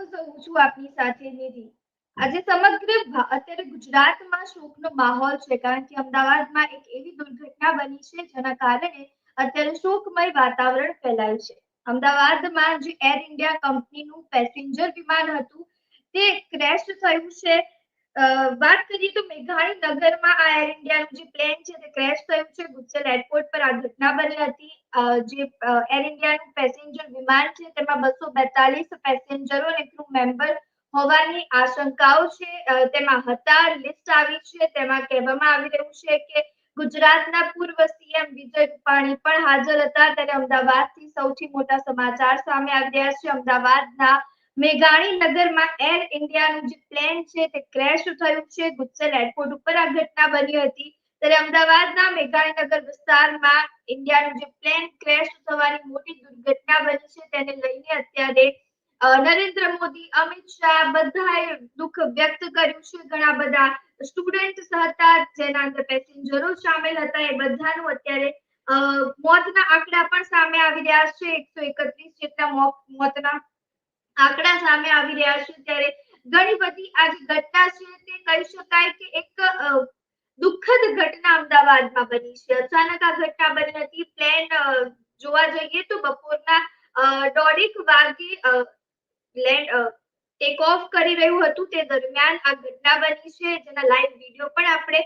News હું છું આપની સાથે નિધિ. આજે સમગ્ર અત્યારે ગુજરાતમાં શોકનો માહોલ છે કારણ કે અમદાવાદમાં એક એવી દુર્ઘટના બની છે જેના કારણે અત્યારે શોકમય વાતાવરણ ફેલાયું છે. અમદાવાદમાં જે એર ઇન્ડિયા કંપનીનું પેસેન્જર વિમાન હતું તે ક્રેશ થયું છે વાત કરીએ તો મેઘાણી નગરમાં આ એર ઇન્ડિયાનું જે પ્લેન છે તે ક્રેશ થયું છે. ગુજસેલ એરપોર્ટ પર આ ઘટના બની હતી. જે એર ઇન્ડિયાનું પેસેન્જર વિમાન છે તેમાં બસો બેતાલીસ પેસેન્જરો અને ક્રૂ મેમ્બર હોવાની આશંકાઓ છે. તેમાં હતા લિસ્ટ આવી છે. તેમાં કહેવામાં આવી રહ્યું છે કે ગુજરાતના પૂર્વ સીએમ વિજય રૂપાણી પણ હાજર હતા. ત્યારે અમદાવાદથી સૌથી મોટા સમાચાર સામે આવી રહ્યા છે. અમદાવાદના મેઘાણી નગરમાં એર ઇન્ડિયાનું જે પ્લેન છે તે ક્રેશ થયું છે. ગુજસેલ એરપોર્ટ ઉપર આ ઘટના બની હતી. ત્યારે અમદાવાદના મેઘાણીનગર વિસ્તારમાં ઇન્ડિયાનું જે પ્લેન ક્રેશ થવાની મોટી દુર્ઘટના બની છે તેને લઈને અત્યારે નરેન્દ્ર મોદી, અમિત શાહ બધાએ દુઃખ વ્યક્ત કર્યું છે. ઘણા બધા સ્ટુડન્ટ હતા જેના અંદર પેસેન્જરો સામેલ હતા. એ બધાનું અત્યારે મોતના આંકડા પણ સામે આવી રહ્યા છે. એકસો એકત્રીસ જેટલા મોત, મોતના આંકડા સામે આવી રહ્યા છે ત્યારે ઘણી બધી આ જે ઘટના છે તે કહી શકાય કે એક દુઃખદ ઘટના અમદાવાદમાં બની છે. અચાનક આ ઘટના બની હતી. પ્લેન જોવા જઈએ તો બપોરના દોઢેક વાગે લેન્ડ ટેક ઓફ કરી રહ્યું હતું. તે દરમિયાન આ ઘટના બની છે. જેના લાઈવ વીડિયો પણ આપણે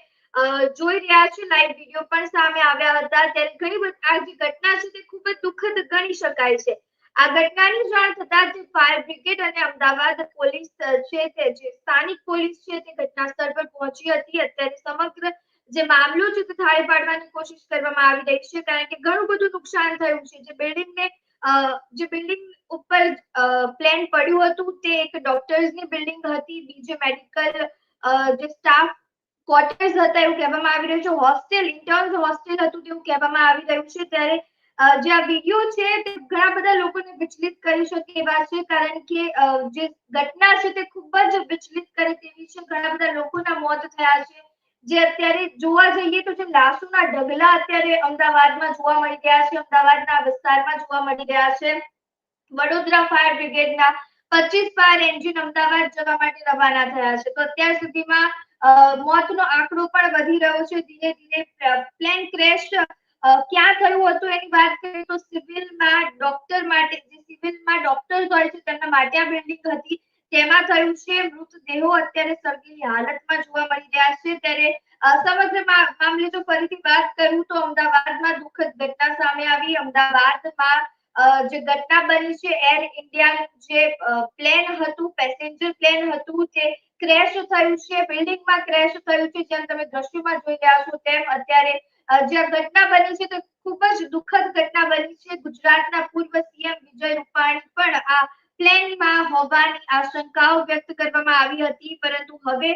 જોઈ રહ્યા છીએ. લાઈવ વીડિયો પણ સામે આવ્યા હતા. ત્યારે ઘણી બધી, આ જે ઘટના છે તે ખૂબ જ દુઃખદ ગણી શકાય છે. આ ઘટનાની જાણ થતા જ ફાયર બ્રિગેડ અને અમદાવાદ પોલીસ છે તે જે સ્થાનિક પોલીસ છે તે ઘટના સ્થળ પર પહોંચી હતી. અત્યારે સમગ્ર જે મામલો છે તે થાળે પાડવાની કોશિશ કરવામાં આવી રહી છે કારણ કે ઘણું બધું નુકસાન થયું છે. જે બિલ્ડિંગને જે બિલ્ડિંગ ઉપર પ્લેન પડ્યું હતું તે એક ડોક્ટર્સની બિલ્ડિંગ હતી. બીજે મેડિકલ જે સ્ટાફ ક્વાર્ટર્સ હતા એવું કહેવામાં આવી રહ્યું છે. હોસ્ટેલ ઇન્ટર્ન્સ હોસ્ટેલ હતું તેવું કહેવામાં આવી રહ્યું છે. ત્યારે જે આ વીડિયો છે તે ઘણા બધા લોકોને વિચલિત કરી શકે એવા છે, કારણ કે જે ઘટના છે તે ખૂબ જ વિચલિત કરે તેવી છે. ઘણા બધા લોકોના મોત થયા છે. જે અત્યારે જોવા જઈએ તો જે લાશોના ઢગલા અત્યારે અમદાવાદમાં જોવા મળી રહ્યા છે, અમદાવાદના વિસ્તારમાં જોવા મળી રહ્યા છે. વડોદરા ફાયર બ્રિગેડના પચીસ ફાયર એન્જિન અમદાવાદ જવા માટે રવાના થયા છે. તો અત્યાર સુધીમાં મોતનો આંકડો પણ વધી રહ્યો છે. ધીરે ધીરે, પ્લેન ક્રેશ ક્યાં થયું હતું એની વાત કરીએ તો સિવિલમાં ડોક્ટર માટે, જે સિવિલમાં ડોક્ટર્સ હોય છે, તેમના માટે આ બિલ્ડિંગ હતી. તેમાં થયું છે, મૃતદેહો અત્યારે સળગેલી હાલતમાં જોવા મળી રહ્યા છે. ત્યારે સમગ્ર મામલે જો ફરીથી વાત કરું તો અમદાવાદમાં દુઃખદ ઘટના સામે આવી. અમદાવાદમાં જે ઘટના બની છે, એર ઇન્ડિયાનું જે પ્લેન હતું, પેસેન્જર પ્લેન હતું, તે ક્રેશ થયું છે. બિલ્ડિંગમાં ક્રેશ થયું છે, જેમ તમે દ્રશ્યમાં જોઈ રહ્યા છો તેમ અત્યારે જે ઘટના બની છે તે ખૂબ જ દુઃખદ ઘટના બની છે. ગુજરાતના પૂર્વ સીએમ વિજય રૂપાણી પણ આ પ્લેનમાં હોવાની આશંકાઓ વ્યક્ત કરવામાં આવી હતી. પરંતુ હવે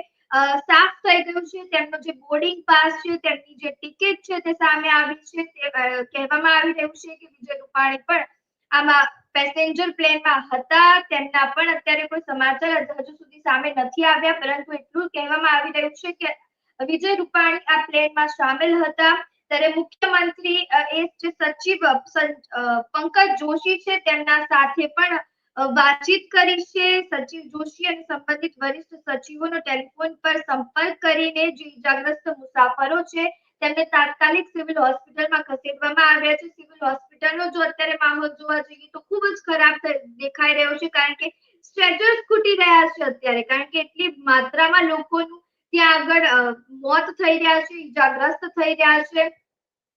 સાફ થઈ ગયું છે. તેમનો જે બોર્ડિંગ પાસ છે, તેમની જે ટિકિટ છે તે સામે આવી છે. તે કહેવામાં આવી રહ્યું છે કે વિજય રૂપાણી પણ આમાં પેસેન્જર પ્લેનમાં હતા. તેમના પણ અત્યારે કોઈ સમાચાર હજુ સુધી સામે નથી આવ્યા. પરંતુ એટલું કહેવામાં આવી રહ્યું છે કે વિજય રૂપાણી આ પ્લેનમાં સામેલ હતા. ત્યારે મુખ્યમંત્રી એ જે સચિવ પંકજ જોશી છે તેમના સાથે પણ વાતચીત કરી છે. સચિવ જોશી અને સંબંધિત વરિષ્ઠ સચિવોનો ટેલિફોન પર સંપર્ક કરીને જે ઇજાગ્રસ્ત મુસાફરો છે તેમને તાત્કાલિક સિવિલ હોસ્પિટલમાં ખસેડવામાં આવ્યા છે. સિવિલ હોસ્પિટલનો જો અત્યારે માહોલ જોવા જઈએ તો ખૂબ જ ખરાબ દેખાઈ રહ્યો છે કારણ કે સ્ટ્રેચર્સ ખૂટી રહ્યા છે અત્યારે. કારણ કે એટલી માત્રામાં લોકોનું ત્યાં આગળ મોત થઈ રહ્યા છે, ઇજાગ્રસ્ત થઈ રહ્યા છે.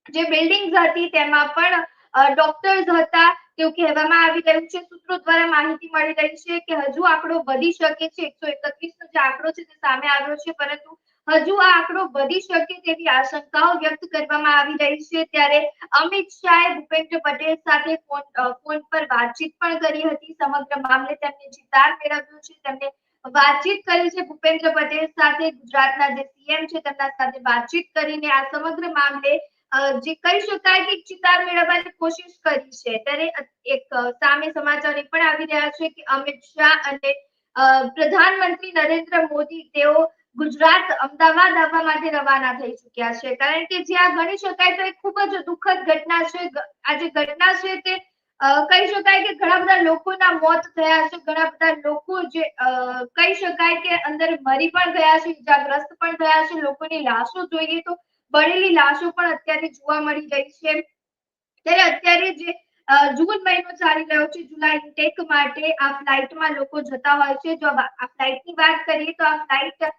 જે બિલ્ડિંગ્સ હતી તેમાં પણ ડોક્ટર્સ હતા તેવું કહેવામાં આવી રહ્યું છે. સૂત્રો દ્વારા માહિતી મળી રહી છે કે હજુ આંકડો વધી શકે છે. એકસો એકત્રીસ નો જે આંકડો છે તે સામે આવ્યો છે, પરંતુ હજુ આ આંકડો વધી શકે તેવી આશંકાઓ વ્યક્ત કરવામાં આવી રહી છે. ત્યારે અમિત શાહે ભૂપેન્દ્ર પટેલ સાથે ફોન ફોન પર વાતચીત પણ કરી હતી. સમગ્ર મામલે તેમને જીતાર મેળવ્યો છે તેમને વાતચીત કરી છે ભૂપેન્દ્ર પટેલ સાથે. ગુજરાતના જે સીએમ છે તેમના સાથે વાતચીત કરીને આ સમગ્ર મામલે જે કહી શકાય કે ચિતાર મેળવવાની કોશિશ કરી છે. ત્યારે એક સામે સમાચાર એ પણ આવી રહ્યા છે કે અમિત શાહ અને પ્રધાનમંત્રી નરેન્દ્ર મોદી તેઓ ગુજરાત અમદાવાદ આવવા માટે રવાના થઈ ચુક્યા છે. કારણ કે જે આ ગણી શકાય તો એક ખૂબ જ દુઃખદ ઘટના છે. આ જે ઘટના છે તે કહી શકાય કે ઘણા બધા લોકોના મોત થયા છે, ઘણા બધા લોકો જે કહી શકાય કે અંદર મરી પણ ગયા છે, ઇજાગ્રસ્ત પણ થયા છે, લોકોની લાશો જોઈએ તો બળેલી લાશો પણ અત્યારે જોવા મળી રહી છે. ત્યારે અત્યારે જે જૂન મહિનો ચાલી રહ્યો છે, જુલાઈ ઇન્ટેક માટે આ ફ્લાઇટમાં લોકો જતા હોય છે. જો આ ફ્લાઇટની વાત કરીએ તો આ ફ્લાઇટ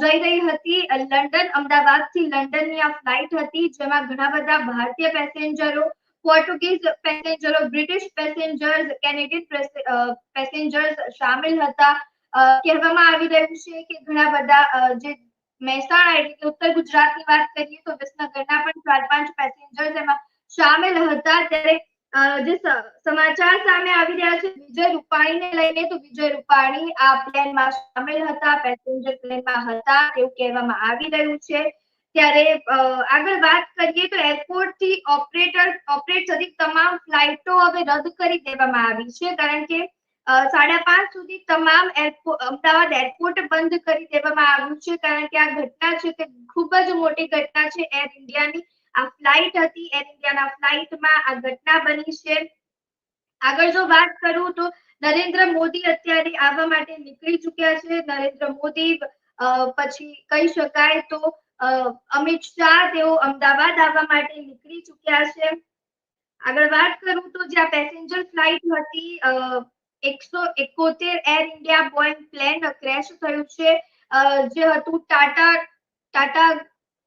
જઈ રહી હતી લંડન અમદાવાદથી લંડન આ ફ્લાઇટ હતી, જેમાં ઘણા બધા ભારતીય પેસેન્જરો પોર્ટુગીઝ પેસેન્જરો બ્રિટિશ પેસેન્જર્સ કેનેડિયન પેસેન્જર્સ સામેલ હતા. કહેવામાં આવી રહ્યું છે કે ઘણા બધા જે મહેસાણા એટલે કે ઉત્તર ગુજરાતની વાત કરીએ તો વિસનગરના પણ ચાર પાંચ પેસેન્જર્સ એમાં સામેલ હતા. ત્યારે જે સમાચાર સામે આવી રહ્યા છે, વિજય રૂપાણીને લઈને તો વિજય રૂપાણી આ પ્લેનમાં સામેલ હતા પેસેન્જર પ્લેનમાં હતા એવું કહેવામાં આવી રહ્યું છે. ત્યારે આગળ વાત કરીએ તો એરપોર્ટથી ઓપરેટર ઓપરેટ થતી તમામ ફ્લાઇટો હવે રદ કરી દેવામાં આવી છે. કારણ કે સાડા પાંચ સુધી તમામ અમદાવાદ એરપોર્ટ બંધ કરી દેવામાં આવ્યું છે. કારણ કે આ ઘટના છે તે ખૂબ જ મોટી ઘટના છે. એર ઇન્ડિયાની આ ફ્લાઇટ હતી. એર ઇન્ડિયાના ફ્લાઇટમાં આ ઘટના બની છે. આગળ જો વાત કરું તો નરેન્દ્ર મોદી અત્યારે આવવા માટે નીકળી ચુક્યા છે. નરેન્દ્ર મોદી પછી કહી શકાય તો અમિત શાહ તેઓ અમદાવાદ આવવા માટે નીકળી ચુક્યા છે. આગળ વાત કરું તો જ્યાં પેસેન્જર ફ્લાઇટ હતી એકસો એકોતેર Air India Boeing plane crash થયું છે. જે હતું ટાટા ટાટા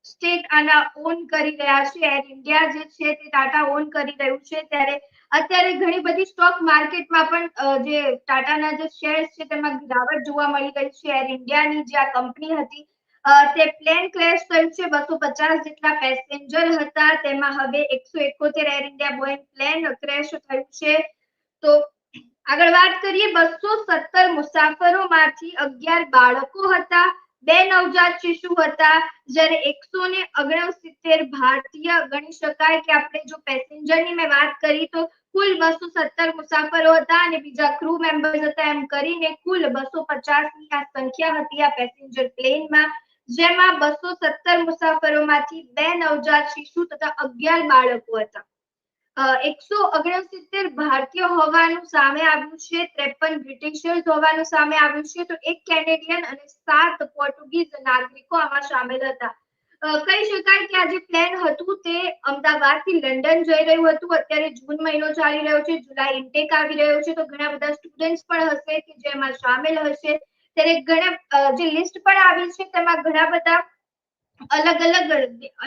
સ્ટેટ આના ઓન કરી રહ્યા છે. એર ઇન્ડિયા જે છે તે ટાટા ઓન કરી રહ્યું છે. ત્યારે અત્યારે ઘણી બધી સ્ટોક માર્કેટમાં પણ જે ટાટાના જે શેર્સ છે તેમાં ગિરાવટ જોવા મળી રહી છે. એર ઇન્ડિયાની જે આ કંપની હતી તે પ્લેન ક્રેશ થયું છે બસો પચાસ જેટલા પેસેન્જર હતા, તેમાં હવે એકસો એકોતેર Air India Boeing plane crash થયું છે. તો આગળ વાત કરીએ, બસો સત્તર મુસાફરોમાંથી અગિયાર બાળકો હતા, બે નવજાત શિશુ હતા, જ્યારે એકસો ને ઓગણસિત્તેર ભારતીય ગણી શકાય કે આપણે જો પેસેન્જરની મેં વાત કરી, તો કુલ બસો સત્તર મુસાફરો હતા અને બીજા ક્રૂ મેમ્બર્સ હતા, એમ કરીને કુલ બસો પચાસની આ સંખ્યા હતી આ પેસેન્જર પ્લેનમાં જેમાં બસો સત્તર મુસાફરોમાંથી બે નવજાત શિશુ તથા અગિયાર બાળકો હતા. એકસો ઓગણસિત્તેર ભારતીય હોવાનું સામે આવ્યું છે, ત્રેપન બ્રિટિશર્સ હોવાનું સામે આવ્યું છે, તો એક કેનેડિયન અને સાત પોર્ટુગીઝ નાગરિકો આમાં સામેલ હતા. કહી શકાય કે આ જે પ્લેન હતું તે અમદાવાદથી લંડન જઈ રહ્યું હતું. અત્યારે જૂન મહિનો ચાલી રહ્યો છે, જુલાઈ ઇન્ટેક આવી રહ્યો છે, તો ઘણા બધા સ્ટુડન્ટ્સ પણ હશે કે જેમાં સામેલ હશે. ત્યારે ઘણા જે લિસ્ટ પણ આવી છે, તેમાં ઘણા બધા અલગ અલગ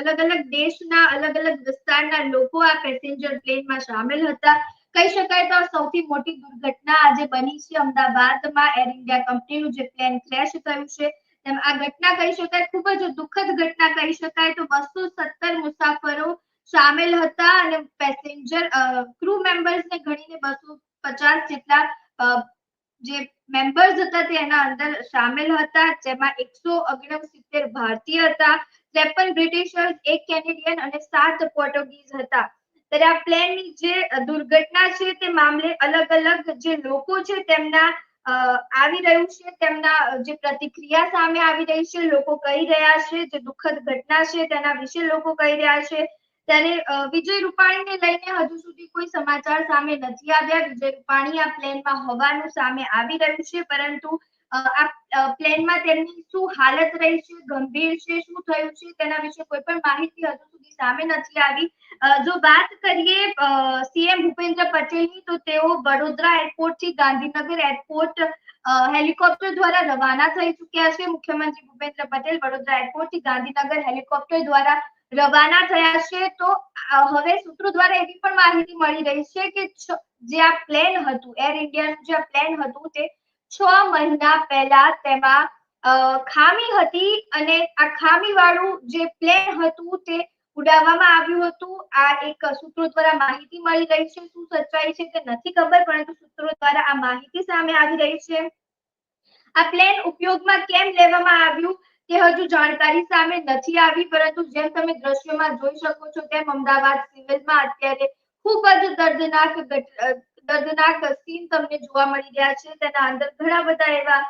અલગ અલગ દેશના અલગ અલગ વિસ્તારના લોકો આ પેસેન્જર પ્લેનમાં સામેલ હતા. કહી શકાય તો સૌથી મોટી દુર્ઘટના આજે બની છે અમદાવાદમાં. એર ઇન્ડિયા કંપનીનું જે પ્લેન ક્રેશ થયું છે, તેમ આ ઘટના કહી શકાય, ખૂબ જ દુઃખદ ઘટના કહી શકાય તો બસો સત્તર મુસાફરો સામેલ હતા અને પેસેન્જર ક્રૂ મેમ્બર્સને ગણીને બસો પચાસ જેટલા જે મેમ્બર્સ હતા તે એના અંદર સામેલ હતા, જેમાં એકસો ઓગણસિત્તેર ભારતીય હતા ત્રેપન બ્રિટિશર્સ, એક કેનેડિયન અને સાત પોર્ટુગીઝ હતા. ત્યારે આ પ્લેનની જે દુર્ઘટના છે તે મામલે અલગ અલગ જે લોકો છે તેમના આવી રહ્યું છે, તેમના જે પ્રતિક્રિયા સામે આવી રહી છે, લોકો કહી રહ્યા છે, જે દુઃખદ ઘટના છે તેના વિશે લોકો કહી રહ્યા છે. ત્યારે વિજય રૂપાણીને લઈને હજુ સુધી કોઈ સમાચાર સામે નથી આવ્યા. વિજય રૂપાણી આ પ્લેનમાં હોવાનું સામે આવી રહ્યું છે, પરંતુ આ પ્લેનમાં તેમની શું હાલત રહી છે, ગંભીર છે, શું થયું છે, તેના વિશે કોઈ પણ માહિતી હજુ સુધી સામે નથી આવી. જો વાત કરીએ સીએમ ભૂપેન્દ્ર પટેલની, તો તેઓ વડોદરા એરપોર્ટથી ગાંધીનગર એરપોર્ટ હેલિકોપ્ટર દ્વારા રવાના થઈ ચુક્યા છે. મુખ્યમંત્રી ભૂપેન્દ્ર પટેલ વડોદરા એરપોર્ટથી ગાંધીનગર હેલિકોપ્ટર દ્વારા રવાના થયા છે, તો હવે સૂત્રો દ્વારા એવી પણ માહિતી મળી રહી છે કે જે આ પ્લેન હતું એર ઇન્ડિયાનું જે પ્લેન હતું તે છ મહિના પહેલા તેમાં ખામી હતી અને આ ખામી વાળું જે પ્લેન હતું તે ઉડાવવામાં આવ્યું હતું. આ એક સૂત્રો દ્વારા માહિતી મળી રહી છે, શું સચ્ચાઈ છે તે નથી ખબર, પરંતુ સૂત્રો દ્વારા આ માહિતી સામે આવી રહી છે. આ પ્લેન ઉપયોગમાં કેમ લેવામાં આવ્યું? તે હજુ જાણકારી સામે નથી આવી પરંતુ જેમ તમે દ્રશ્યમાં જોઈ શકો છો તેમ અમદાવાદ સિવિલમાં અત્યારે ખૂબ જ દર્દનાક દર્દનાક સીન તમને જોવા મળી રહ્યા છે. તેના અંદર ઘણા બધા એવા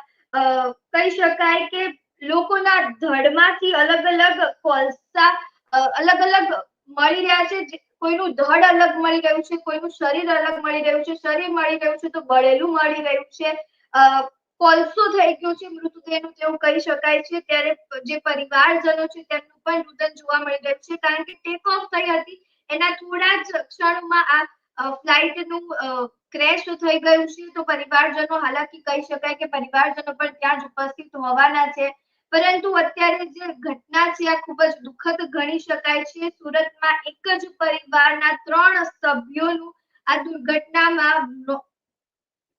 કહી શકાય કે લોકોના ધડમાંથી અલગ અલગ કોલસા અલગ અલગ મળી રહ્યા છે. કોઈનું ધડ અલગ મળી રહ્યું છે કોઈનું શરીર અલગ મળી રહ્યું છે. શરીર મળી રહ્યું છે તો બળેલું મળી રહ્યું છે. અ, કોલસો થઈ ગયો છે મૃતદેહનું તેવું કહી શકાય છે, ત્યારે જે પરિવારજનો છે, તેમનું પણ રુદન જોવા મળી રહ્યું છે, કારણ કે ટેક ઓફ થઈ હતી. એના થોડા જ ક્ષણોમાં આ ફ્લાઇટનું ક્રેશ થઈ ગયું છે. તો પરિવારજનો હાલાકી કહી શકાય કે પરિવારજનો પણ ત્યાં જ ઉપસ્થિત હોવાના છે. પરંતુ અત્યારે જે ઘટના છે, આ ખૂબ જ દુઃખદ ગણી શકાય છે. સુરતમાં એક જ પરિવારના ત્રણ સભ્યોનું આ દુર્ઘટનામાં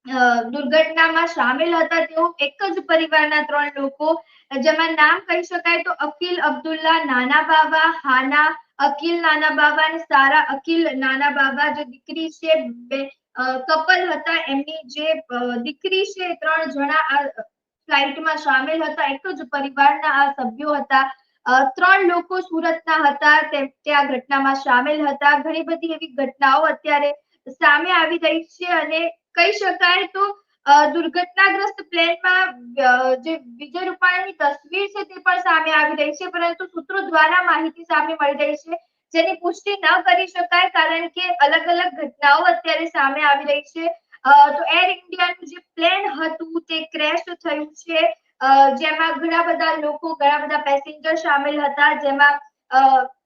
દુર્ઘટનામાં સામેલ હતા તેઓ એક જ પરિવારના ત્રણ લોકો. જેમાં નામ કહી શકાય તો અકીલ અબ્દુલ્લા નાના બાબા હાના અકીલ નાના બાબા અને સારા અકીલ નાના બાબા જે દીકરી છે, બે કપલ હતા. એમની જે દીકરી છે, ત્રણ જણા આ ફ્લાઇટમાં સામેલ હતા. એક જ પરિવારના આ સભ્યો હતા. ત્રણ લોકો સુરતના હતા. તે આ ઘટનામાં સામેલ હતા. ઘણી બધી એવી ઘટનાઓ અત્યારે સામે આવી રહી છે અને કહી શકાય તો દુર્ઘટનાગ્રસ્ત પ્લેનમાં જે વિજય રૂપાણીની તસવીર છે તે પણ સામે આવી રહી છે, પરંતુ સૂત્રો દ્વારા માહિતી સામે મળી રહી છે, જેની પુષ્ટિ ન કરી શકાય કારણ કે અલગ અલગ ઘટનાઓ અત્યારે સામે આવી રહી છે. તો એર ઇન્ડિયાનું જે પ્લેન હતું તે ક્રેશ થયું છે. જેમાં ઘણા બધા લોકો, ઘણા બધા પેસેન્જર સામેલ હતા, જેમાં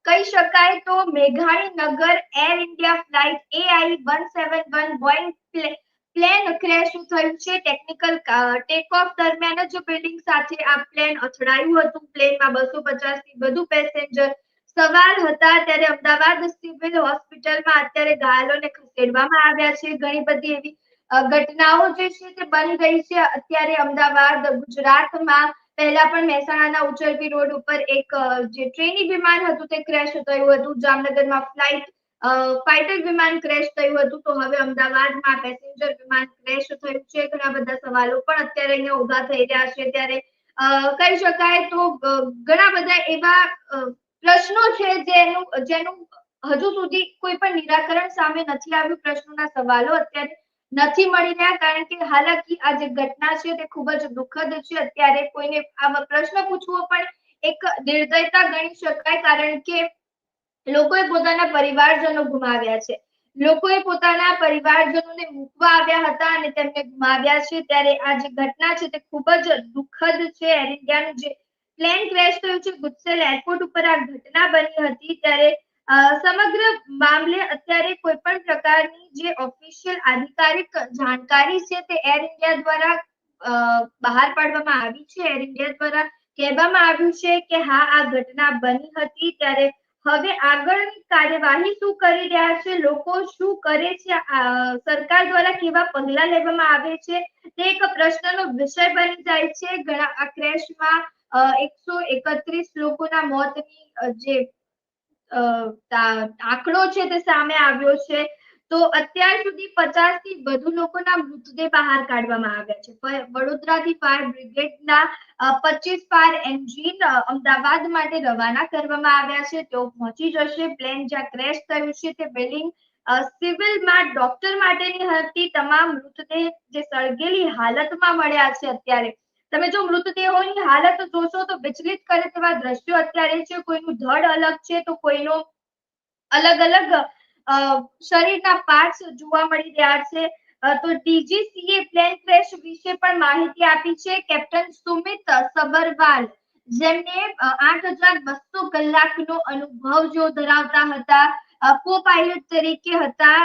કહી શકાય તો મેઘાણી Nagar Air India flight AI one seven one Boeing થયું છે. ટેકનિકલ ટેક ઓફ દરમિયાન જ બિલ્ડિંગ સાથે આ પ્લેન અથડાયું હતું. પ્લેનમાં બસો પચાસથી વધુ પેસેન્જર સવાર હતા. ત્યારે અમદાવાદ સિવિલ હોસ્પિટલમાં અત્યારે ઘાયલોને ખસેડવામાં આવ્યા છે. ઘણી બધી એવી ઘટનાઓ જે છે તે બની રહી છે. અત્યારે અમદાવાદ, ગુજરાતમાં પહેલા પણ મહેસાણાના ઉચરવી રોડ ઉપર એક જે ટ્રેની વિમાન હતું તે ક્રેશ થયું હતું. જામનગરમાં ફ્લાઇટ ફાઇટર વિમાન ક્રેશ થયું હતું તો હવે અમદાવાદમાં પેસેન્જર વિમાન ક્રેશ થયું છે. ઘણા બધા સવાલો પણ અત્યારે અહીંયા ઊભા થઈ રહ્યા છે. ત્યારે કહી શકાય તો ઘણા બધા એવા પ્રશ્નો છે જેનું જેનું હજુ સુધી કોઈ પણ નિરાકરણ સામે નથી આવ્યું. પ્રશ્નોના સવાલો અત્યારે નથી મળી રહ્યા કારણ કે હાલાકી આ જે ઘટના છે તે ખૂબ જ દુઃખદ છે. અત્યારે કોઈને આવા પ્રશ્ન પૂછવો પણ એક નિર્દયતા ગણી શકાય કારણ કે લોકોએ પોતાના પરિવારજનો ગુમાવ્યા છે. લોકોએ પોતાના પરિવારજનોને મૂકવા આવ્યા હતા અને તેમને ગુમાવ્યા છે. ત્યારે આ જે ઘટના છે તે ખૂબ જ દુઃખદ છે. એર ઇન્ડિયાનું જે પ્લેન ક્રેશ થયું છે ગુજસેલ એરપોર્ટ ઉપર આ ઘટના બની હતી. ત્યારે સમગ્ર મામલે અત્યારે કોઈ પણ પ્રકારની જે ઓફિશિયલ આધિકારિક જાણકારી છે તે એર ઇન્ડિયા દ્વારા બહાર પાડવામાં આવી છે. એર ઇન્ડિયા દ્વારા કહેવામાં આવ્યું છે કે હા, આ ઘટના બની હતી. ત્યારે હવે આગળની કાર્યવાહી શું કરી રહ્યા છે? લોકો શું કરે છે? સરકાર દ્વારા કેવા પગલા લેવામાં આવે છે? તે એક પ્રશ્નનો વિષય બની જાય છે. ઘણા આ ક્રેશમાં એકસો એકત્રીસ લોકોના મોતની જે આંકડો છે તે સામે આવ્યો છે. તો અત્યાર સુધી પચાસથી વધુ લોકોના મૃતદેહ બહાર કાઢવામાં આવ્યા છે. વડોદરાથી ફાયર બ્રિગેડના પચીસ ફાયર એન્જિન અમદાવાદ માટે રવાના કરવામાં આવ્યા છે. તેઓ પહોંચી જશે. પ્લેન જ્યાં ક્રેશ થયું છે તે બિલ્ડિંગ સિવિલમાં ડોક્ટર માટેની હતી. તમામ મૃતદેહ જે સળગેલી હાલતમાં મળ્યા છે અત્યારે. તમે જો મૃતદેહોની હાલત જોશો તો વિચલિત કરે તેવા દ્રશ્યો અત્યારે છે. કોઈનું ધડ અલગ છે તો કોઈનો અલગ અલગ શરીરના પાર્ટસ જોવા મળી રહ્યા છે. તો ડીજીસીએ પ્લેન ક્રેશ વિશે પણ માહિતી આપી છે. કેપ્ટન સુમિત સબરવાલ, જેમને આઠ હજાર બસો કલાકનો અનુભવ જો ધરાવતા હતા કો પાયલટ તરીકે હતા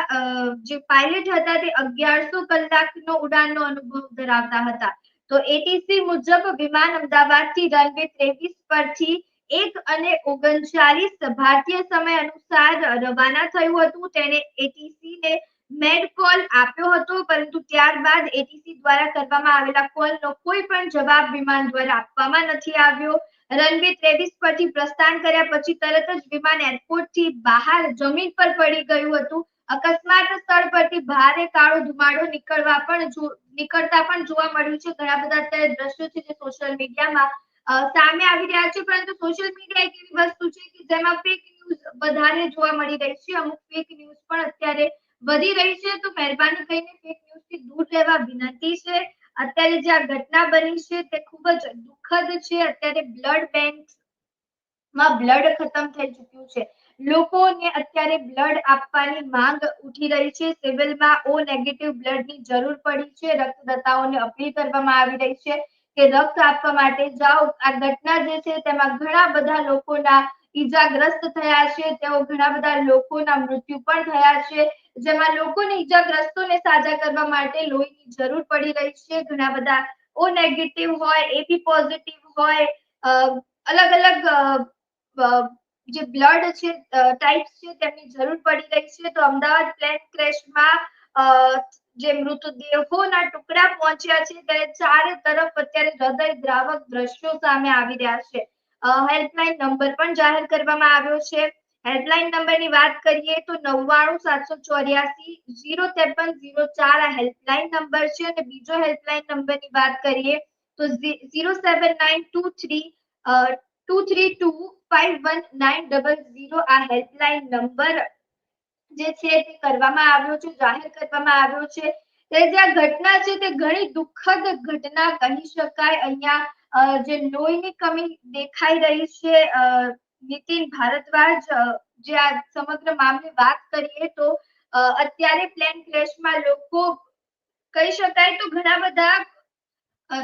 જે પાયલટ હતા તે અગિયારસો કલાકનો ઉડાનનો અનુભવ ધરાવતા હતા. તો એટીસી મુજબ વિમાન અમદાવાદથી રનવે ત્રેવીસ પરથી એક અને ઓગણચાલીસ ભારતીય સમય અનુસાર રવાના થયું હતું. તેને એટીસી ને મેડ કોલ આપ્યો હતો. પરંતુ ત્યારબાદ એટીસી દ્વારા કરવામાં આવેલા કોલનો કોઈ પણ જવાબ વિમાન દ્વારા આપવામાં નથી આવ્યો. રનવે ત્રેવીસ પરથી પ્રસ્થાન કર્યા પછી તરત જ વિમાન એરપોર્ટથી બહાર જમીન પર પડી ગયું હતું. અકસ્માત સ્થળ પરથી ભારે કાળો ધુમાડો નીકળવા પણ નીકળતા પણ જોવા મળ્યું છે. ઘણા બધા અત્યારે દ્રશ્યો છે જે સોશિયલ મીડિયામાં સામે આવી રહ્યા છે, પરંતુ સોશિયલ મીડિયા એક એવી વસ્તુ છે કે જેમાં ફેક ન્યૂઝ વધારે જોવા મળી રહી છે. અમુક ફેક ન્યૂઝ પણ અત્યારે વધી રહી છે. તો મહેરબાની કરીને ફેક ન્યૂઝથી દૂર રહેવા વિનંતી છે. અત્યારે જે આ ઘટના બની છે તે ખૂબ જ દુઃખદ છે. અત્યારે બ્લડ બેંકમાં બ્લડ ખતમ થઈ ચુક્યું છે. લોકોને અત્યારે બ્લડ આપવાની માંગ ઉઠી રહી છે. સિવિલમાં ઓ નેગેટિવ બ્લડની જરૂર પડી છે. રક્તદાતાઓને અપીલ કરવામાં આવી રહી છે. કે રક્ત આપવા માટે જાઓ. આ ઘટના જે છે, તેમાં ઘણા બધા લોકોના ઈજાગ્રસ્ત થયા છે. તેઓ ઘણા બધા લોકોના મૃત્યુ પણ થયા છે. જેમાં લોકોને ઈજાગ્રસ્તોને સાજા કરવા માટે લોહીની જરૂર પડી રહી છે. ઘણા બધા ઓ નેગેટિવ હોય એબી પોઝિટિવ હોય. અલગ અલગ જે બ્લડ છે ટાઈપ્સ છે, તેમની જરૂર પડી રહી છે. તો અમદાવાદ પ્લેન ક્રેશમાં જે મૃતદેહોના ટુકડા પહોંચ્યા છે ત્યારે ચારે તરફ અત્યારે હૃદય દ્રાવક દ્રશ્યો સામે આવી રહ્યા છે. હેલ્પલાઇન નંબર પણ જાહેર કરવામાં આવ્યો છે. હેલ્પલાઇન નંબરની વાત કરીએ તો નવ્વાણું સાતસો ચોર્યાસી ઝીરો ત્રેપન ઝીરો ચાર આ હેલ્પલાઇન નંબર છે અને બીજો હેલ્પલાઇન નંબરની વાત કરીએ તો zero seven nine two three two three two five one nine double zero આ હેલ્પલાઇન નંબર જે છે તે કરવામાં આવ્યો છે, જાહેર કરવામાં આવ્યો છે. તે જે આ ઘટના છે તે ઘણી દુઃખદ ઘટના કહી શકાય. અહીંયા જે લોહીની કમી દેખાઈ રહી છે નીતિન ભારદ્વાજ જે આ સમગ્ર મામલે વાત કરીએ તો અત્યારે પ્લેન ક્રેશમાં લોકો કહી શકાય તો ઘણા બધા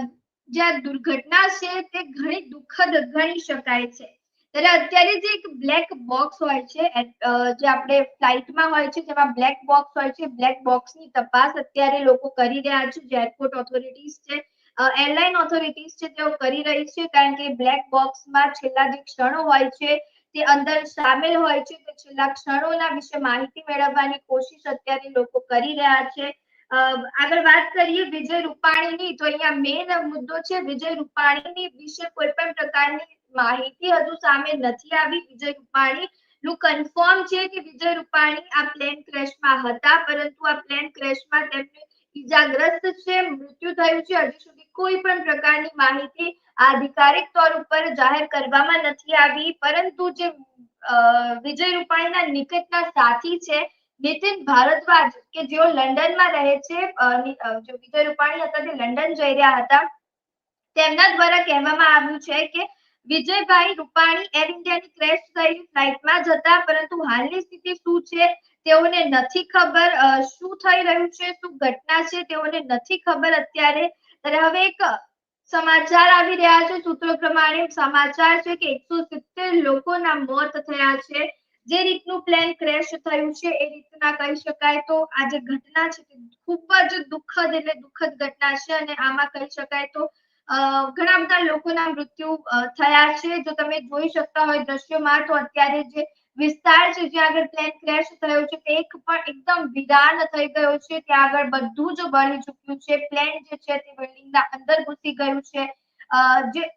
જે આ દુર્ઘટના છે તે ઘણી દુઃખદ ગણી શકાય છે. ત્યારે અત્યારે જે એક બ્લેક બોક્સ હોય છે જે આપણે ફ્લાઇટમાં હોય છે જેમાં બ્લેક બોક્સ હોય છે. બ્લેક બોક્સની તપાસ અત્યારે લોકો કરી રહ્યા છે. જે એરપોર્ટ ઓથોરિટીઝ છે એરલાઇન ઓથોરિટીઝ છે, તેઓ કરી રહી છે, કારણ કે બ્લેક બોક્સમાં છેલ્લા જે ક્ષણો હોય છે, તે અંદર સામેલ હોય છે, તે છેલ્લા ક્ષણોના વિશે માહિતી મેળવવાની કોશિશ અત્યારે લોકો કરી રહ્યા છે. આગળ વાત કરીએ વિજય રૂપાણીની, તો અહીંયા મેઇન મુદ્દો છે, વિજય રૂપાણીની વિશે કોઈ પણ પ્રકારની માહિતી હજુ સામે નથી આવી. વિજય રૂપાણી નું કન્ફર્મ છે કે વિજય રૂપાણી આ પ્લેન ક્રેશમાં હતા, પરંતુ આ પ્લેન ક્રેશમાં તેમને ઈજાગ્રસ્ત છે, મૃત્યુ થયું છે. હજી સુધી કોઈ પણ પ્રકારની માહિતી આધિકારિક તોર ઉપર જાહેર કરવામાં નથી આવી. પરંતુ જે વિજય રૂપાણીના નિકટના સાથી છે, નીતિન ભારદ્વાજ, કે જેઓ લંડનમાં રહે છે વિજય રૂપાણી હતા, તે લંડન જઈ રહ્યા હતા. તેમના દ્વારા કહેવામાં આવ્યું છે કે વિજયભાઈ રૂપાણી એર ઇન્ડિયાની ક્રેશ થયેલી ફ્લાઇટમાં જ હતા પરંતુ હાલની સ્થિતિ શું છે તેઓને નથી ખબર. શું થઈ રહ્યું છે? શું ઘટના છે? તેઓને નથી ખબર અત્યારે. ત્યારે હવે એક સમાચાર આવી રહ્યા છે. સૂત્રો પ્રમાણે સમાચાર છે કે એકસો સિત્તેર લોકોના મોત થયા છે. જે રીતનું પ્લેન ક્રેશ થયું છે એ રીતના કહી શકાય તો આ જે ઘટના છે. તે ખૂબ જ દુઃખદ એટલે દુઃખદ ઘટના છે અને આમાં કહી શકાય તો ઘણા બધા લોકોના મૃત્યુ થયા છે. જો તમે જોઈ શકતા હોય દ્રશ્યોમાં, તો અત્યારે જે વિસ્તાર છે, જ્યાં આગળ પ્લેન ક્રેશ થયો છે, તે પણ એકદમ વિરાન થઈ ગયો છે. ત્યાં આગળ બધું જ બળી ચૂક્યું છે. પ્લેન જે છે, તે બિલ્ડિંગના અંદર ઘૂસી ગયું છે. જે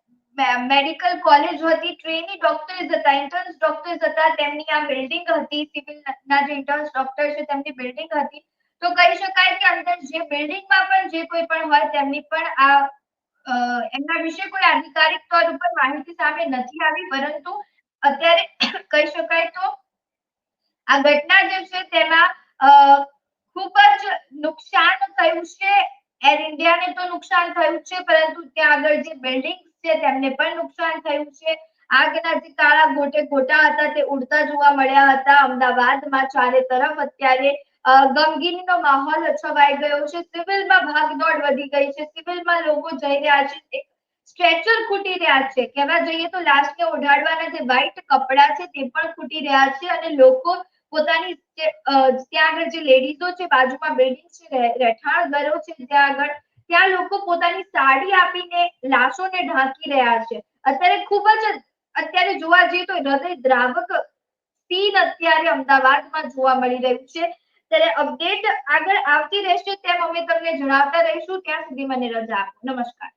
મેડિકલ કોલેજ હતી, ટ્રેની ડોક્ટર્સ હતા, ઇન્ટર્ન્સ ડોક્ટર્સ હતા, તેમની આ બિલ્ડિંગ હતી, સિવિલ ના જે ઇન્ટર્ન્સ ડોક્ટર છે, તેમની બિલ્ડિંગ હતી. તો કહી શકાય કે અંદર જે બિલ્ડિંગમાં પણ જે કોઈ પણ હોય, તેમની પણ આ એમના વિશે કોઈ આધિકારિક તોર ઉપર માહિતી સામે નથી આવી, પરંતુ અત્યારે કહી શકાય તો આ ઘટના જે છે તેમાં ખૂબ જ નુકસાન થયું છે. એર ઇન્ડિયાને તો નુકસાન થયું છે, પરંતુ ત્યાં આગળ જે બિલ્ડિંગ છે તેમને પણ નુકસાન થયું છે. આગના જે કાળા ગોટે ગોટા હતા તે ઉડતા જોવા મળ્યા હતા. અમદાવાદમાં ચારે તરફ અત્યારે ગમગીનીનો માહોલ છવાઈ ગયો છે. સિવિલમાં ભાગદોડ વધી ગઈ છે. સિવિલમાં લોકો જઈ રહ્યા છે. એક સ્ટ્રેચર ખૂટી રહ્યા છે. કહેવા જઈએ તો લાશને ઓઢાડવાના જે વ્હાઇટ કપડા છે તે પણ ખૂટી રહ્યા છે અને લોકો પોતાની ત્યાં આગળ જે લેડીઝો છે, બાજુમાં બિલ્ડિંગ છે રહે- રહેઠાણ ઘરો છે ત્યાં આગળ, ત્યાં લોકો પોતાની સાડી આપીને લાશોને ઢાંકી રહ્યા છે. અત્યારે ખૂબ જ, અત્યારે જોવા જઈએ તો હૃદય દ્રાવક સીન અત્યારે અમદાવાદમાં જોવા મળી રહ્યું છે. ત્યારે અપડેટ આગળ આવતી રહેશે તેમ અમે તમને જણાવતા રહીશું. ત્યાં સુધી મને રજા આપો. નમસ્કાર.